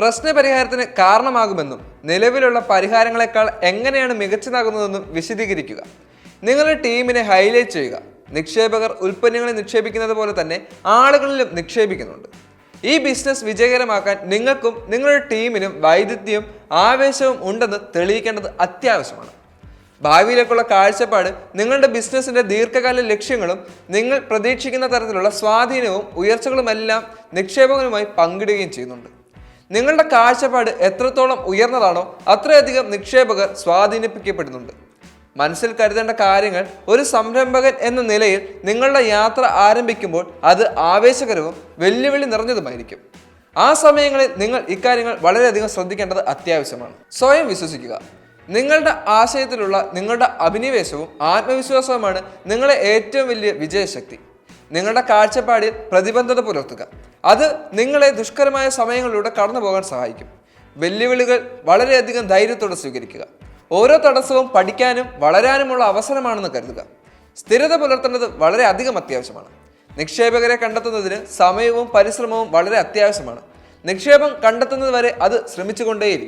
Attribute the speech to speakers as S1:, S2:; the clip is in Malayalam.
S1: പ്രശ്നപരിഹാരത്തിന് കാരണമാകുമെന്നും നിലവിലുള്ള പരിഹാരങ്ങളെക്കാൾ എങ്ങനെയാണ് മികച്ചതാകുന്നതെന്നും വിശദീകരിക്കുക. നിങ്ങളുടെ ടീമിനെ ഹൈലൈറ്റ് ചെയ്യുക. നിക്ഷേപകർ ഉൽപ്പന്നങ്ങളെ നിക്ഷേപിക്കുന്നത് പോലെ തന്നെ ആളുകളിലും നിക്ഷേപിക്കുന്നുണ്ട്. ഈ ബിസിനസ് വിജയകരമാക്കാൻ നിങ്ങൾക്കും നിങ്ങളുടെ ടീമിനും വൈദഗ്ധ്യവും ആവേശവും ഉണ്ടെന്ന് തെളിയിക്കേണ്ടത് അത്യാവശ്യമാണ്. ഭാവിയിലേക്കുള്ള കാഴ്ചപ്പാട് നിങ്ങളുടെ ബിസിനസ്സിന്റെ ദീർഘകാല ലക്ഷ്യങ്ങളും നിങ്ങൾ പ്രതീക്ഷിക്കുന്ന തരത്തിലുള്ള സ്വാധീനവും ഉയർച്ചകളുമെല്ലാം നിക്ഷേപകരുമായി പങ്കിടുകയും ചെയ്യുന്നുണ്ട്. നിങ്ങളുടെ കാഴ്ചപ്പാട് എത്രത്തോളം ഉയർന്നതാണോ അത്രയധികം നിക്ഷേപകർ സ്വാധീനിപ്പിക്കപ്പെടുന്നുണ്ട്. മനസ്സിൽ കരുതേണ്ട കാര്യങ്ങൾ ഒരു സംരംഭകൻ എന്ന നിലയിൽ നിങ്ങളുടെ യാത്ര ആരംഭിക്കുമ്പോൾ അത് ആവേശകരവും വെല്ലുവിളി നിറഞ്ഞതുമായിരിക്കും. ആ സമയങ്ങളിൽ നിങ്ങൾ ഇക്കാര്യങ്ങൾ വളരെയധികം ശ്രദ്ധിക്കേണ്ടത് അത്യാവശ്യമാണ്. സ്വയം വിശ്വസിക്കുക. നിങ്ങളുടെ ആശയത്തിലുള്ള നിങ്ങളുടെ അഭിനിവേശവും ആത്മവിശ്വാസവുമാണ് നിങ്ങളെ ഏറ്റവും വലിയ വിജയശക്തി. നിങ്ങളുടെ കാഴ്ചപ്പാടിൽ പ്രതിബന്ധത പുലർത്തുക. അത് നിങ്ങളെ ദുഷ്കരമായ സമയങ്ങളിലൂടെ കടന്നു പോകാൻ സഹായിക്കും. വെല്ലുവിളികൾ വളരെയധികം ധൈര്യത്തോടെ സ്വീകരിക്കുക. ഓരോ തടസ്സവും പഠിക്കാനും വളരാനുമുള്ള അവസരമാണെന്ന് കരുതുക. സ്ഥിരത പുലർത്തേണ്ടത് വളരെ അധികം അത്യാവശ്യമാണ്. നിക്ഷേപകരെ കണ്ടെത്തുന്നതിന് സമയവും പരിശ്രമവും വളരെ അത്യാവശ്യമാണ്. നിക്ഷേപം കണ്ടെത്തുന്നത് വരെ അത് ശ്രമിച്ചുകൊണ്ടേയിരിക്കും.